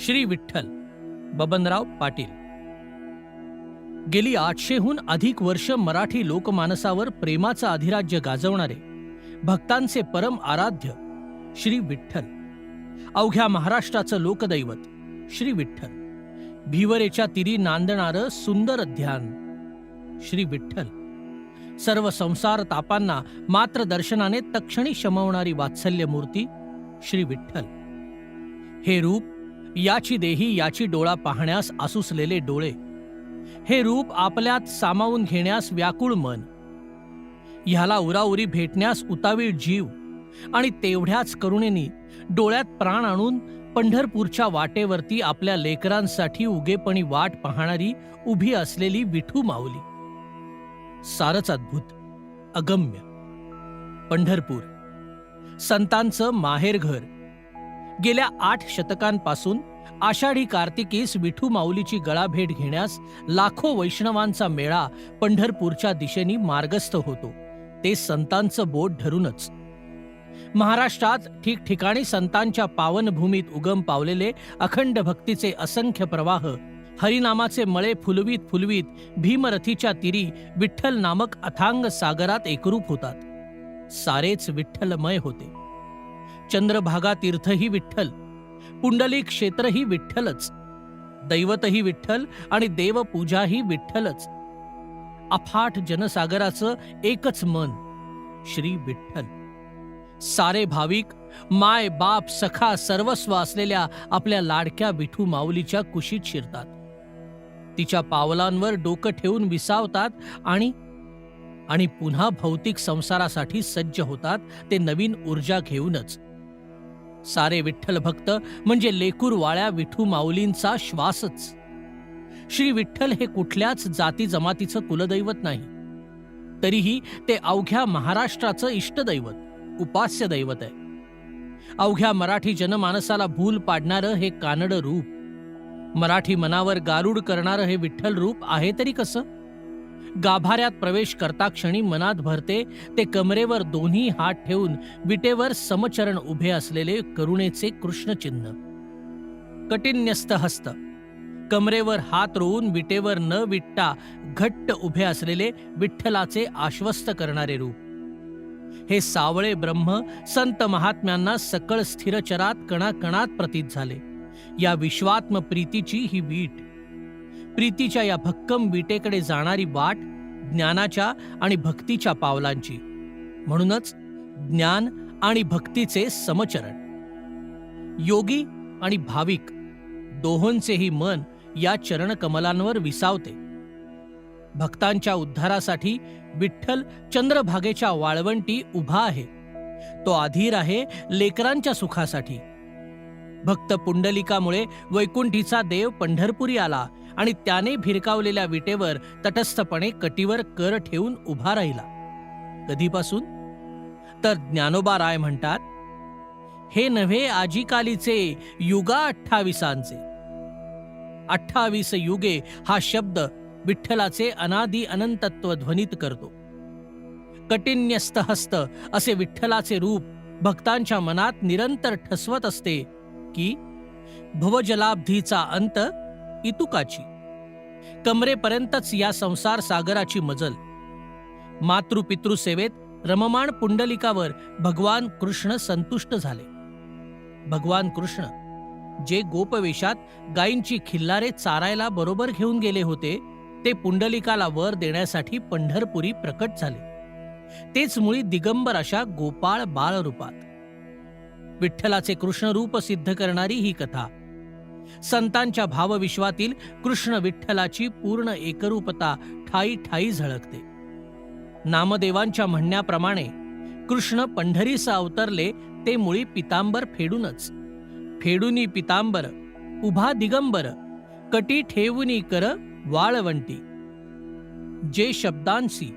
श्री विठ्ठल बबनराव पाटील. गेली आठशेहून अधिक वर्ष मराठी लोकमानसावर प्रेमाचं अधिराज्य गाजवणारे भक्तांचे परम आराध्य श्री विठ्ठल. अवघ्या महाराष्ट्राचं लोकदैवत श्री विठ्ठल. भिवरेच्या तिरी नांदणारं सुंदर ध्यान श्री विठ्ठल. सर्व संसार तापांना मात्र दर्शनाने तक्षणी शमवणारी वात्सल्य मूर्ती श्री विठ्ठल. हे रूप याची देही याची डोळा पाहण्यास आसुसलेले डोळे. हे रूप आपल्यात सामावून घेण्यास व्याकुळ मन. ह्याला उराउरी भेटण्यास उतावीळ जीव आणि तेवढ्याच करुणेनी डोळ्यात प्राण आणून पंढरपूरच्या वाटेवरती आपल्या लेकरांसाठी उगेपणी वाट पाहणारी उभी असलेली विठू माऊली. सारच अद्भुत अगम्य. पंढरपूर संतांचं माहेरघर गेल्या आठ शतकांपासून आषाढी कार्तिकीस विठू माऊलीची गळाभेट घेण्यास लाखो वैष्णवांचा मेळा पंढरपूरच्या दिशेने मार्गस्थ होतो. ते संतांचं बोट धरूनच. महाराष्ट्रात ठिकठिकाणी संतांच्या पावनभूमीत उगम पावलेले अखंड भक्तीचे असंख्य प्रवाह हरिनामाचे मळे फुलवीत फुलवीत भीमरथीच्या तिरी विठ्ठल नामक अथांग सागरात एकरूप होतात. सारेच विठ्ठलमय होते. चंद्रभागा तीर्थही विठ्ठल पुंडलिक क्षेत्रही विठ्ठलच. दैवतही विठ्ठल आणि देवपूजाही विठ्ठलच. अफाट जनसागराचं एकच मन श्री विठ्ठल. सारे भाविक माय बाप सखा सर्वस्व असलेल्या आपल्या लाडक्या विठू माऊलीच्या कुशीत शिरतात. तिच्या पावलांवर डोकं ठेवून विसावतात आणि आणि पुन्हा भौतिक संसारासाठी सज्ज होतात ते नवीन ऊर्जा घेऊनच. सारे विठ्ठल भक्त म्हणजे लेकूरवाळ्या विठू माऊलींचा श्वासच. श्री विठ्ठल हे कुठल्याच जाती जमातीचं कुलदैवत नाही. तरीही ते अवघ्या महाराष्ट्राचं इष्टदैवत उपास्य दैवत आहे. अवघ्या मराठी जनमानसाला भूल पाडणारं हे कानड रूप. मराठी मनावर गारुड करणारं हे विठ्ठल रूप आहे तरी कसं? गाभाऱ्यात प्रवेश करता क्षणी मनात भरते ते कमरेवर दोन्ही हात ठेवून विटेवर समचरण उभे असलेले करुणेचे कृष्णचिन्ह. कटिन्यस्त हस्त. कमरेवर हात रोवून विटेवर न विटता घट्ट उभे असलेले विठ्ठलाचे आश्वस्त करणारे रूप. हे सावळे ब्रह्म संत महात्म्यांना सकळ स्थिरचरात कणाकणात प्रतीत झाले. या विश्वात्म प्रीतीची ही वीट प्रीतीच्या या भक्कम विटेकडे जाणारी वाट ज्ञानाच्या आणि भक्तीच्या पावलांची. म्हणूनच ज्ञान आणि भक्तीचे समचरण. योगी आणि भाविक दोहोंचेही मन या चरणकमलांवर विसावते. भक्तांच्या उद्धारासाठी विठ्ठल चंद्रभागेच्या वाळवंटी उभा आहे. तो अधीर आहे लेकरांच्या सुखासाठी. भक्त पुंडलिकामुळे वैकुंठीचा देव पंढरपुरी आला आणि त्याने भिरकावलेल्या विटेवर तटस्थपणे कटीवर कर ठेवून उभा राहिला. कधीपासून? तर ज्ञानोबा राय म्हणतात हे नव्हे आजीकालीचे युगा अठ्ठावीसांचे अठ्ठावीस युगे हा शब्द विठ्ठलाचे अनादी अनंतत्व ध्वनित करतो. कटिन्यस्त हस्त असे विठ्ठलाचे रूप भक्तांच्या मनात निरंतर ठसवत असते की भवजलाब्धीचा अंत इतुकाची. कमरेपर्यंतच या संसार सागराची मजल. मातृपितृसेवेत रममाण पुंडलिकावर भगवान कृष्ण संतुष्ट झाले. भगवान कृष्ण जे गोपवेशात गायींची खिल्लारे चारायला बरोबर घेऊन गेले होते ते पुंडलिकाला वर देण्यासाठी पंढरपुरी प्रकट झाले. तेच मुळी दिगंबर अशा गोपाळ बाळ रूपात विठ्ठलाचे कृष्णरूप सिद्ध करणारी ही कथा संतांच्या भावविश्वातील कृष्ण विठ्ठलाची पूर्ण एकरूपता ठाई ठाई झळकते. नामदेवांच्या म्हणण्याप्रमाणे कृष्ण पंढरीस अवतरले ते मुळी पितांबर फेडूनच. फेडुनी पितांबर उभा दिगंबर कटी ठेवूनी कर वाळवंटी. जे शब्दांसी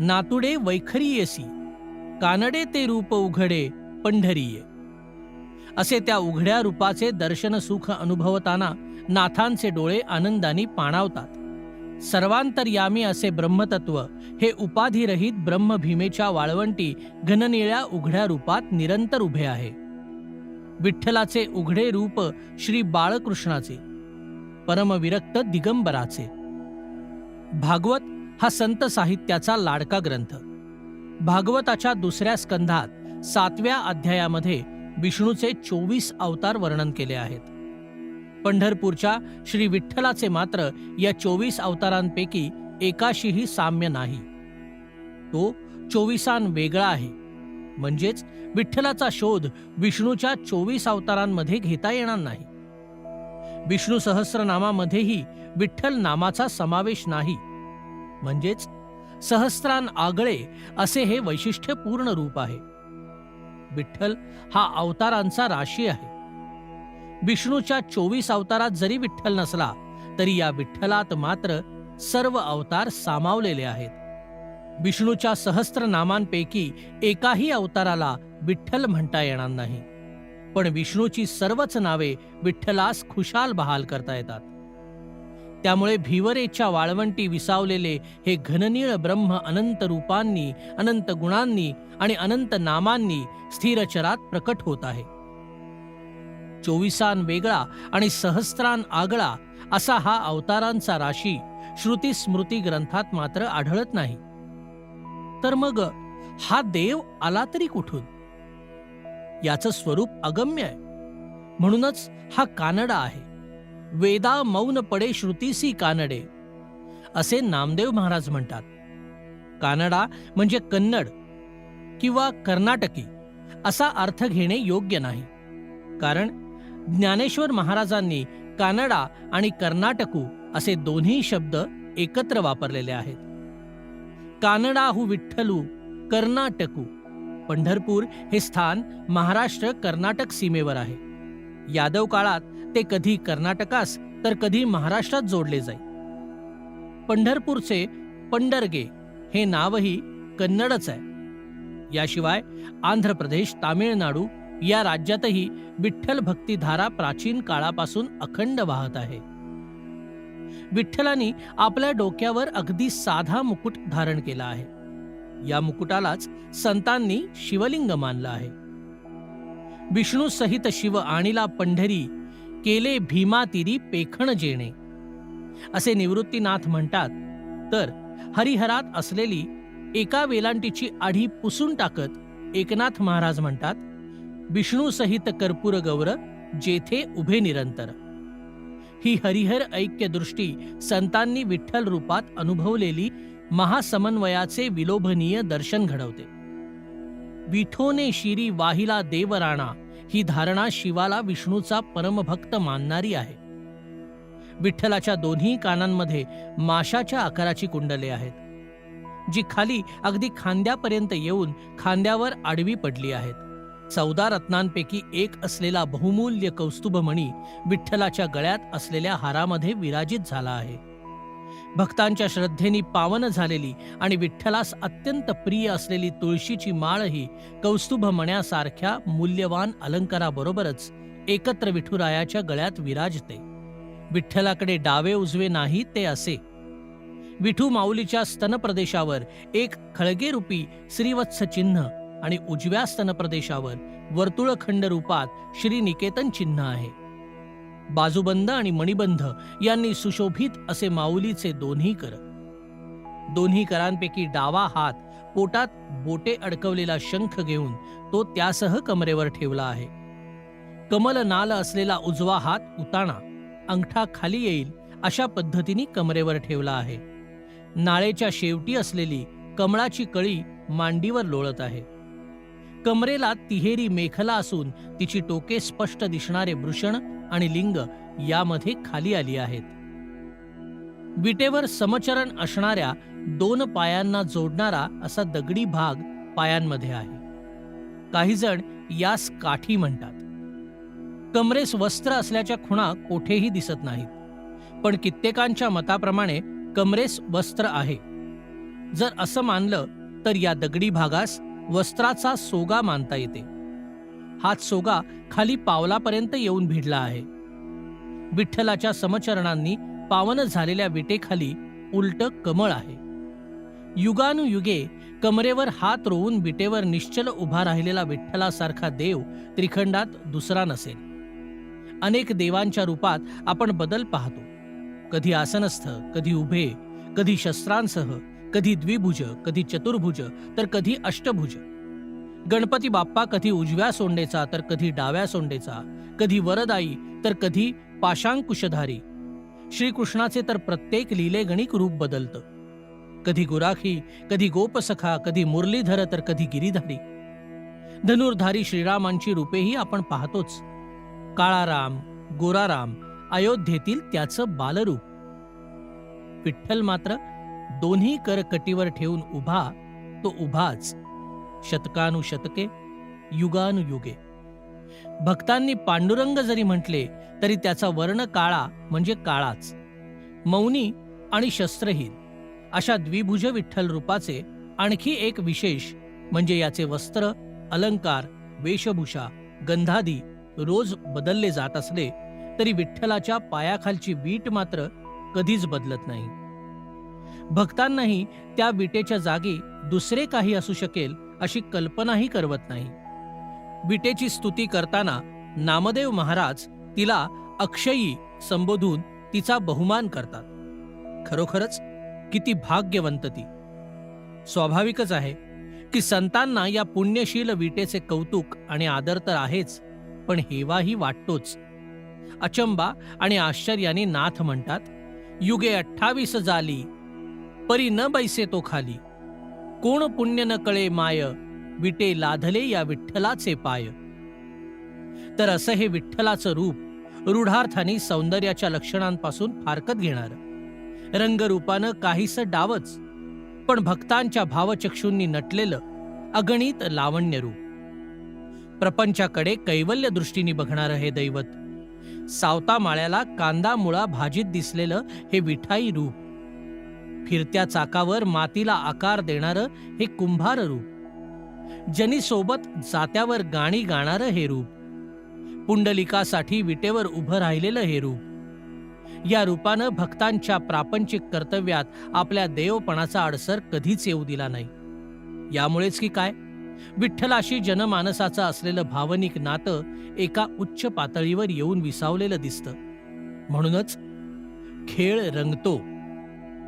नातुडे वैखरीयसी कानडे ते रूप उघडे पंढरीये. असे त्या उघड्या रूपाचे दर्शन सुख अनुभवताना नाथांचे डोळे आनंदाने पाणावतात. सर्वांतरयामी असे ब्रह्मतत्व हे उपाधिरहित ब्रह्मभीमेच्या वाळवंटी घननिळ्या उघड्या रूपात निरंतर उभे आहे. विठ्ठलाचे उघडे रूप श्री बाळकृष्णाचे परमविरक्त दिगंबराचे. भागवत हा संत साहित्याचा लाडका ग्रंथ. भागवताच्या दुसऱ्या स्कंधात सातव्या अध्यायामध्ये विष्णूचे चोवीस अवतार वर्णन केले आहेत. पंढरपूरच्या श्री विठ्ठलाचे मात्र या चोवीस अवतारांपैकी एकाशीही साम्य नाही. तो चोवीसान वेगळा आहे. म्हणजेच विठ्ठलाचा शोध विष्णूच्या चोवीस अवतारांमध्ये घेता येणार नाही. विष्णू सहस्रनामामध्येही विठ्ठल नामाचा समावेश नाही. म्हणजेच सहस्रान आगळे असे हे वैशिष्ट्यपूर्ण रूप आहे. विठ्ठल हा अवतारांचा राशी आहे. विष्णूच्या चोवीस अवतारात जरी विठ्ठल नसला तरी या विठ्ठलात मात्र सर्व अवतार सामावलेले आहेत. विष्णूच्या सहस्त्र नामांपैकी एकाही अवताराला विठ्ठल म्हणता येणार नाही. पण विष्णूची सर्वच नावे विठ्ठलास खुशाल बहाल करता येतात. त्यामुळे भिवरेच्या वाळवंटी विसावलेले हे घननीळ ब्रह्म अनंत रूपांनी अनंत गुणांनी आणि अनंत नामांनी स्थिरचरात प्रकट होत आहे. चोवीसान वेगळा आणि सहस्त्रान आगळा असा हा अवतारांचा राशी श्रुती स्मृती ग्रंथात मात्र आढळत नाही. तर मग हा देव आला तरी कुठून? याचं स्वरूप अगम्य आहे. म्हणूनच हा कानडा आहे. वेदा मौन पडे श्रुतीसी कानडे असे नामदेव महाराज म्हणतात. कानडा म्हणजे कन्नड किंवा कर्नाटकी असा अर्थ घेणे योग्य नाही. कारण ज्ञानेश्वर महाराजांनी कानडा आणि कर्नाटकू असे दोन्ही शब्द एकत्र वापरलेले आहेत. कानडा हु विठ्ठलू कर्नाटकू. पंढरपूर हे स्थान महाराष्ट्र कर्नाटक सीमेवर आहे. यादव काळात ते कधी कर्नाटकास तर कधी महाराष्ट्रात जोडले जाई. पंढरपूरचे पंडरगे हे नावही कन्नडच आहे. याशिवाय आंध्र प्रदेश तामिळनाडू या राज्यातही विठ्ठल भक्तिधारा प्राचीन काळापासून अखंड वाहत आहे. विठ्ठलानी आपल्या डोक्यावर अगदी साधा मुकुट धारण केला आहे. या मुकुटालाच संतांनी शिवलिंग मानलं आहे. विष्णू सहित शिव आणिला पंढरी केले भीमातिरी पेखण जेणे. असे निवृत्तीनाथ म्हणतात तर हरिहरात असलेली एका वेलांटीची आढी पुसून टाकत एकनाथ महाराज म्हणतात विष्णू सहित कर्पूर गौर जेथे उभे निरंतर. ही हरिहर ऐक्य दृष्टी संतांनी विठ्ठल रूपात अनुभवलेली महासमन्वयाचे विलोभनीय दर्शन घडवते. विठोने शिरी वाहिला देवराणा ही धारणा शिवाला विष्णूचा परमभक्त मानणारी आहे. विठ्ठलाच्या दोन्ही कानांमध्ये माशाच्या आकाराची कुंडले आहेत जी खाली अगदी खांद्यापर्यंत येऊन खांद्यावर आडवी पडली आहेत. चौदा रत्नांपैकी एक असलेला बहुमूल्य कौस्तुभमणी विठ्ठलाच्या गळ्यात असलेल्या हारामध्ये विराजित झाला आहे. भक्तांच्या श्रद्धेनी पावन झालेली आणि विठ्ठलास अत्यंत प्रिय असलेली तुळशीची माळही कौस्तुभ म्हण्यासारख्या मूल्यवान अलंकाराबरोबरच एकत्र विठुरायाच्या गळ्यात विराजते. विठ्ठलाकडे डावे उजवे नाही ते असे. विठू माऊलीच्या स्तनप्रदेशावर एक खळगेरूपी श्रीवत्स चिन्ह आणि उजव्या स्तनप्रदेशावर वर्तुळखंड रूपात श्रीनिकेतन चिन्ह आहे. बाजूबंद आणि मणिबंध यांनी सुशोभित असे माऊलीचे दोन्ही कर. दोन्ही करांपैकी डावा हात पोटात बोटे अडकवलेला शंख घेऊन तो त्यासह कमरेवर ठेवला आहे. कमल नाल असलेला उजवा हात उताणा अंगठा खाली येईल अशा पद्धतीने कमरेवर ठेवला आहे. नाळेच्या शेवटी असलेली कमळाची कळी मांडीवर लोळत आहे. कमरेला तिहेरी मेखला असून तिची टोके स्पष्ट दिसणारे भृषण आणि लिंग यामध्ये खाली आली आहेत. विटेवर समचरण असणाऱ्या दोन पायांना जोडणारा असा दगडी भाग पायांमध्ये आहे. काही जण यास काठी म्हणतात. कमरेस वस्त्र असल्याच्या खुणा कोठेही दिसत नाहीत. पण कित्येकांच्या मताप्रमाणे कमरेस वस्त्र आहे. जर असं मानलं तर या दगडी भागास वस्त्राचा सोगा मानता येते. हात सोगा खाली पावलापर्यंत येऊन भिडला आहे. विठ्ठलाच्या समचरणांनी पावन झालेल्या विटेखाली उलट कमळ आहे. युगानुयुगे कमरेवर हात रोवून विटेवर निश्चल उभा राहिलेला विठ्ठलासारखा देव त्रिखंडात दुसरा नसेल. अनेक देवांच्या रूपात आपण बदल पाहतो. कधी आसनस्थ कधी उभे कधी शस्त्रांसह कधी द्विभुज कधी चतुर्भुज तर कधी अष्टभुज. गणपती बाप्पा कधी उजव्या सोंडेचा तर कधी डाव्या सोंडेचा कधी वरदाई तर कधी पाशांकुशधारी श्रीकृष्णाचे तर प्रत्येक लीलेगणिक रूप बदलतं. कधी गुराखी कधी गोपसखा कधी मुरलीधर तर कधी गिरीधारी. धनुर्धारी श्रीरामांची रूपेही आपण पाहतोच. काळाराम गोराराम अयोध्येतील त्याचं बालरूप. विठ्ठल मात्र दोन्ही करकटीवर ठेवून उभा तो उभाच. शतकानुशतके युगानुयुगे. भक्तांनी पांडुरंग जरी म्हटले तरी त्याचा वर्ण काळा म्हणजे काळाच. मौनी आणि शस्त्रहीन अशा द्विभुज विठ्ठल रूपाचे आणखी एक विशेष म्हणजे याचे वस्त्र अलंकार वेशभूषा गंधादी रोज बदलले जात असले तरी विठ्ठलाच्या पायाखालची वीट मात्र कधीच बदलत नाही. भक्तांनाही त्या विटेच्या जागी दुसरे काही असू शकेल अशी कल्पनाही करवत नाही. विटेची स्तुती करताना नामदेव महाराज तिला अक्षयी संबोधून तिचा बहुमान करतात. खरोखरच किती भाग्यवंत ती. स्वाभाविकच आहे की संतांना या पुण्यशील विटेचे कौतुक आणि आदर तर आहेच पण हेवाही वाटतोच. अचंबा आणि आश्चर्याने नाथ म्हणतात युगे अठ्ठावीस जाली परी न बैसे तो खाली. कोण पुण्य न कळे माय विटे लाधले या विठ्ठलाचे पाय. तर असं हे विठ्ठलाचं रूप रूढार्थाने सौंदर्याच्या लक्षणांपासून फारकत घेणार. रंगरूपानं काहीस डावच पण भक्तांच्या भावचक्षूंनी नटलेलं अगणित लावण्य रूप. प्रपंचाकडे कैवल्य दृष्टीने बघणारं हे दैवत सावता माळ्याला कांदा मुळा भाजीत दिसलेलं हे विठाई रूप. फिरत्या चाकावर मातीला आकार देणारं हे कुंभार रूप. जनी सोबत जात्यावर गाणी गाणारं हे रूप. पुंडलिकासाठी विटेवर उभं राहिलेलं हे रूप. या रूपानं भक्तांच्या प्रापंचिक कर्तव्यात आपल्या देवपणाचा अडसर कधीच येऊ दिला नाही. यामुळेच की काय? विठ्ठलाशी जनमानसाचं असलेलं भावनिक नातं एका उच्च पातळीवर येऊन विसावलेलं दिसतं. म्हणूनच खेळ रंगतो.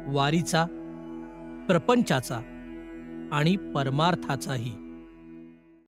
वारीचा प्रपंचाचा आणि परमार्थाचाही.